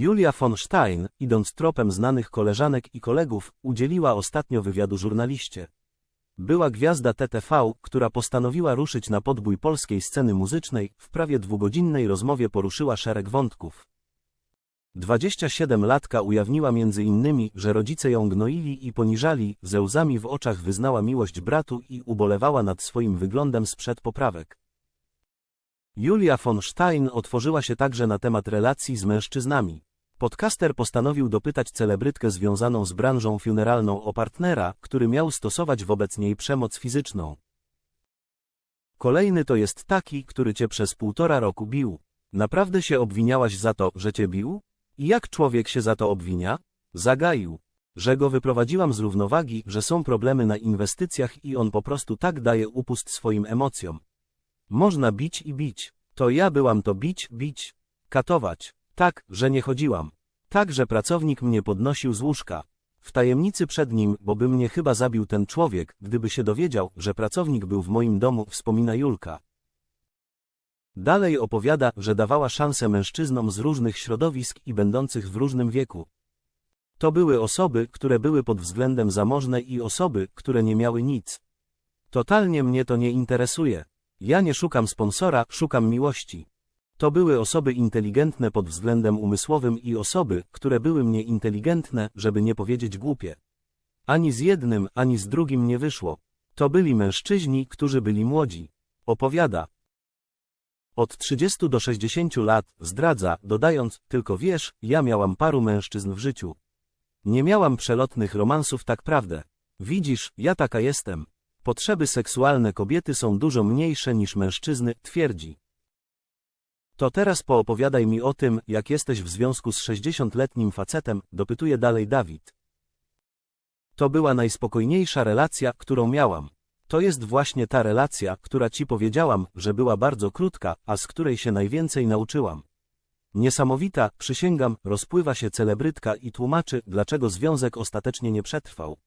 Julia von Stein, idąc tropem znanych koleżanek i kolegów, udzieliła ostatnio wywiadu żurnaliście. Była gwiazda TTV, która postanowiła ruszyć na podbój polskiej sceny muzycznej, w prawie dwugodzinnej rozmowie poruszyła szereg wątków. 27-latka ujawniła między innymi, że rodzice ją gnoili i poniżali, ze łzami w oczach wyznała miłość bratu i ubolewała nad swoim wyglądem sprzed poprawek. Julia von Stein otworzyła się także na temat relacji z mężczyznami. Podcaster postanowił dopytać celebrytkę związaną z branżą funeralną o partnera, który miał stosować wobec niej przemoc fizyczną. Kolejny to jest taki, który cię przez półtora roku bił. Naprawdę się obwiniałaś za to, że cię bił? I jak człowiek się za to obwinia? Zagaił. Że go wyprowadziłam z równowagi, że są problemy na inwestycjach i on po prostu tak daje upust swoim emocjom. Można bić i bić. To ja byłam to bić, bić. Katować. Tak, że nie chodziłam. Tak, że pracownik mnie podnosił z łóżka. W tajemnicy przed nim, bo by mnie chyba zabił ten człowiek, gdyby się dowiedział, że pracownik był w moim domu, wspomina Julka. Dalej opowiada, że dawała szansę mężczyznom z różnych środowisk i będących w różnym wieku. To były osoby, które były pod względem zamożne i osoby, które nie miały nic. Totalnie mnie to nie interesuje. Ja nie szukam sponsora, szukam miłości. To były osoby inteligentne pod względem umysłowym i osoby, które były mnie inteligentne, żeby nie powiedzieć głupie. Ani z jednym, ani z drugim nie wyszło. To byli mężczyźni, którzy byli młodzi. Opowiada. Od 30 do 60 lat, zdradza, dodając, tylko wiesz, ja miałam paru mężczyzn w życiu. Nie miałam przelotnych romansów tak prawdę. Widzisz, ja taka jestem. Potrzeby seksualne kobiety są dużo mniejsze niż mężczyzny, twierdzi. To teraz poopowiadaj mi o tym, jak jesteś w związku z 60-letnim facetem, dopytuje dalej Dawid. To była najspokojniejsza relacja, którą miałam. To jest właśnie ta relacja, która ci powiedziałam, że była bardzo krótka, a z której się najwięcej nauczyłam. Niesamowita, przysięgam, rozpływa się celebrytka i tłumaczy, dlaczego związek ostatecznie nie przetrwał.